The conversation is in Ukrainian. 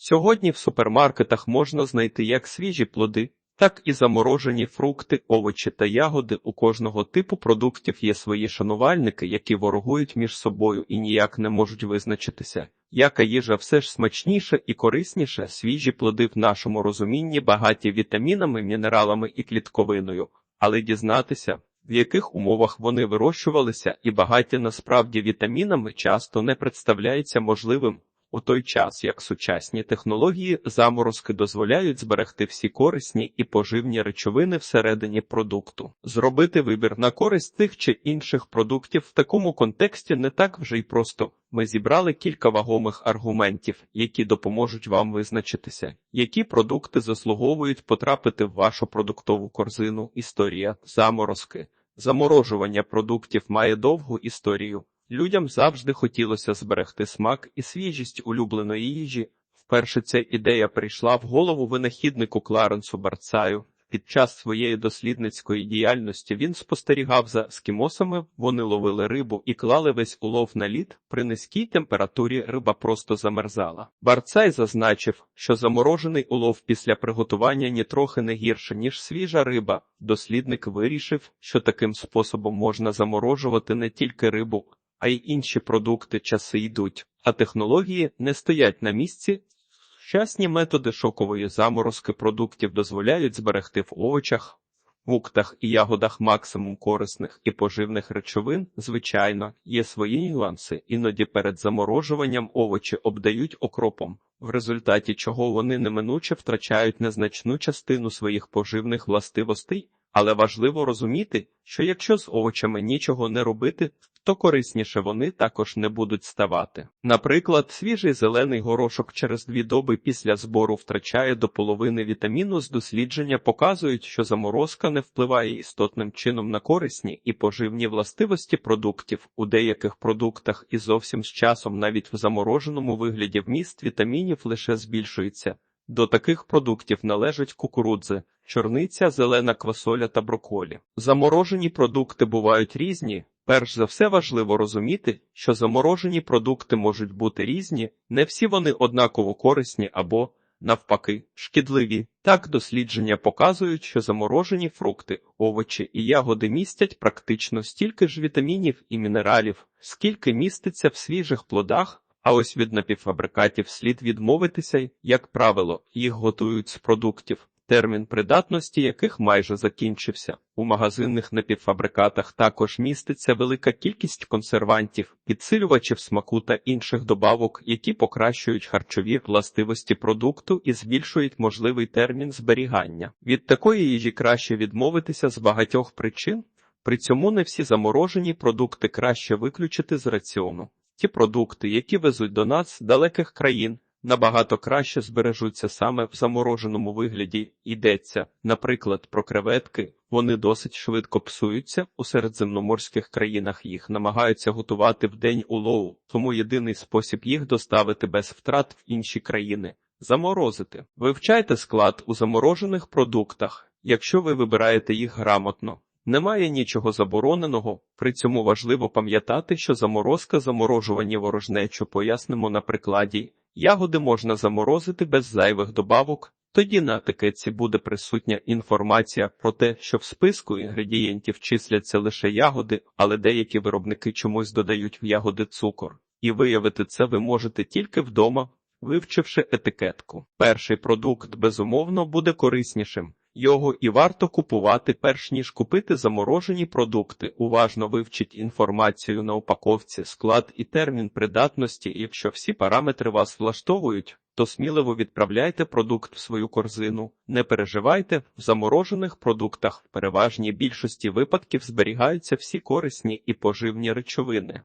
Сьогодні в супермаркетах можна знайти як свіжі плоди, так і заморожені фрукти, овочі та ягоди. У кожного типу продуктів є свої шанувальники, які ворогують між собою і ніяк не можуть визначитися. Яка їжа все ж смачніша і корисніша, свіжі плоди в нашому розумінні багаті вітамінами, мінералами і клітковиною, але дізнатися, в яких умовах вони вирощувалися і багаті насправді вітамінами часто не представляється можливим. У той час, як сучасні технології заморозки дозволяють зберегти всі корисні і поживні речовини всередині продукту, зробити вибір на користь тих чи інших продуктів в такому контексті не так вже й просто. Ми зібрали кілька вагомих аргументів, які допоможуть вам визначитися, які продукти заслуговують потрапити в вашу продуктову корзину. Історія заморозки. Заморожування продуктів має довгу історію. Людям завжди хотілося зберегти смак і свіжість улюбленої їжі. Вперше ця ідея прийшла в голову винахіднику Кларенсу Барцаю. Під час своєї дослідницької діяльності він спостерігав за ескімосами, вони ловили рибу і клали весь улов на лід. При низькій температурі риба просто замерзала. Барцай зазначив, що заморожений улов після приготування нітрохи не гірше, ніж свіжа риба. Дослідник вирішив, що таким способом можна заморожувати не тільки рибу, а й інші продукти часи йдуть, а технології не стоять на місці. Сучасні методи шокової заморозки продуктів дозволяють зберегти в овочах, фруктах і ягодах максимум корисних і поживних речовин. Звичайно, є свої нюанси, іноді перед заморожуванням овочі обдають окропом, в результаті чого вони неминуче втрачають незначну частину своїх поживних властивостей. Але важливо розуміти, що якщо з овочами нічого не робити, то корисніше вони також не будуть ставати. Наприклад, свіжий зелений горошок через дві доби після збору втрачає до половини вітаміну. З дослідження показують, що заморозка не впливає істотним чином на корисні і поживні властивості продуктів. У деяких продуктах і зовсім з часом, навіть в замороженому вигляді вміст вітамінів лише збільшується. До таких продуктів належать кукурудзи, чорниця, зелена квасоля та броколі. Заморожені продукти бувають різні. Перш за все важливо розуміти, що заморожені продукти можуть бути різні, не всі вони однаково корисні або, навпаки, шкідливі. Так дослідження показують, що заморожені фрукти, овочі і ягоди містять практично стільки ж вітамінів і мінералів, скільки міститься в свіжих плодах. А ось від напівфабрикатів слід відмовитися, як правило, їх готують з продуктів, термін придатності яких майже закінчився. У магазинних напівфабрикатах також міститься велика кількість консервантів, підсилювачів смаку та інших добавок, які покращують харчові властивості продукту і збільшують можливий термін зберігання. Від такої їжі краще відмовитися з багатьох причин. При цьому не всі заморожені продукти краще виключити з раціону. Ті продукти, які везуть до нас з далеких країн, набагато краще збережуться саме в замороженому вигляді. Йдеться, наприклад, про креветки. Вони досить швидко псуються. У середземноморських країнах їх намагаються готувати в день улову, тому єдиний спосіб їх доставити без втрат в інші країни заморозити. Вивчайте склад у заморожених продуктах, якщо ви вибираєте їх грамотно. Немає нічого забороненого, при цьому важливо пам'ятати, що заморозка заморожувані ворожнечу пояснимо на прикладі. Ягоди можна заморозити без зайвих добавок, тоді на етикетці буде присутня інформація про те, що в списку інгредієнтів числяться лише ягоди, але деякі виробники чомусь додають в ягоди цукор. І виявити це ви можете тільки вдома, вивчивши етикетку. Перший продукт безумовно буде кориснішим. Його і варто купувати перш ніж купити заморожені продукти. Уважно вивчіть інформацію на упаковці, склад і термін придатності. Якщо всі параметри вас влаштовують, то сміливо відправляйте продукт в свою корзину. Не переживайте, в заморожених продуктах в переважній більшості випадків зберігаються всі корисні і поживні речовини.